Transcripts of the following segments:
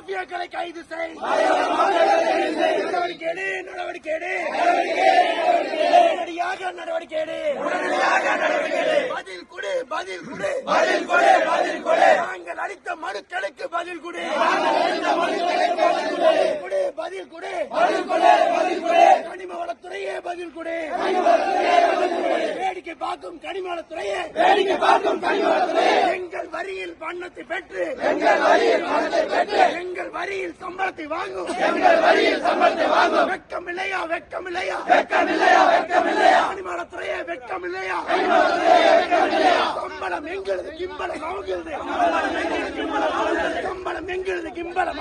மாஃபியாக்களை கைது செய். நடவடிக்கை எடு நடவடிக்கை எடு. உடனடியாக நடவடிக்கை எடு. பதில் கொடு பதில் கொடு. பதில் கொடு பதில் கொடு நாங்கள் அளித்த மனுக்களுக்கு பதில் கொடு. கொடு பதில் கொடு பதில் கொடு. பதில் கொடு கனிம வளத்துறையே பதில் கொடு. வேடிக்கை பார்க்கும் கனிம வளத்துறையே வேடிக்கை பார்க்கும் கனிம வளத்துறையே எங்கள் வரியில் பணத்தை பெற்று எங்கள் வரியில் பெற்று. வரியில் சம்பளத்தை வாங்கும். எங்கள் வரியில் சம்பளத்தை வாங்கும். வெக்கம் இல்லையா வெக்கம் இல்லையா வெக்கம் இல்லையா வெக்கம் இல்லையா கனிம வளத்துறையே வெக்கம் இல்லையா சம்பளம் எங்களது கிம்பளம் அவங்களது. சம்பளம் எங்களது கிம்பளம்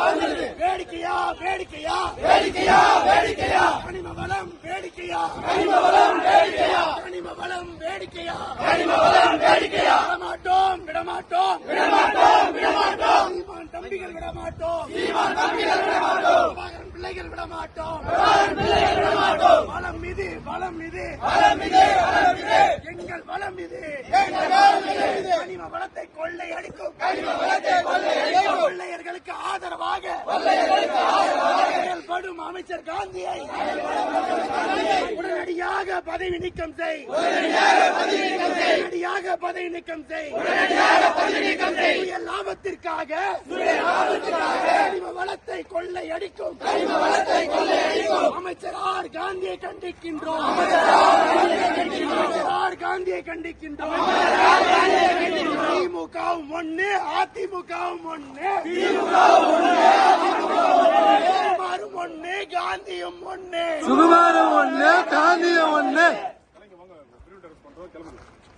அவங்களது. வேடிக்கையா வேடிக்கையா. வேடிக்கையா வேடிக்கையா. கனிம வளம் வேடிக்கையா. கனிம வளம் வேடிக்கையா. கனிம வளம் வேடிக்கையா. கனிம வளம் வேடிக்கையா. விடமாட்டோம் விடமாட்டோம். விடமாட்டோம் விடமாட்டோம். பிள்ளைகள் விடமாட்டோம். பிள்ளைகள் விடமாட்டோம். வளம் இது வளம் எங்கள் கனிம வளத்தை கொள்ளை அடிக்கும். கொள்ளையர்களுக்கு ஆதரவாக. செயல்படும் அமைச்சர் காந்தியை உடனடியாக பதவி நீக்கம் செய். உடனடியாக பதவி நீக்கம் செய் லாபத்திற்காக. கொள்ளை அடிக்கும் கனிம வளத்தை கொள்ளை அடிக்கும் அமைச்சர் ஆர் காந்தியை கண்டிக்கின்றோம். அமைச்சர் ஆர் காந்தியை கண்டிக்கின்றோம். திமுகவும் ஒண்ணு அதிமுகவும் ஒண்ணு. திமுகவும் ஒண்ணு காந்தியும் ஒண்ணு. சுகுமாரம் ஒண்ணு காந்தியம் ஒண்ணு.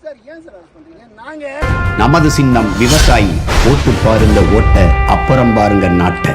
சார் ஏன் சார் அது பண்றீங்க? நாங்க நமது சின்னம் விவசாயி ஓட்டு பாருங்க ஓட்ட அப்புறம் பாருங்க நாட்டை.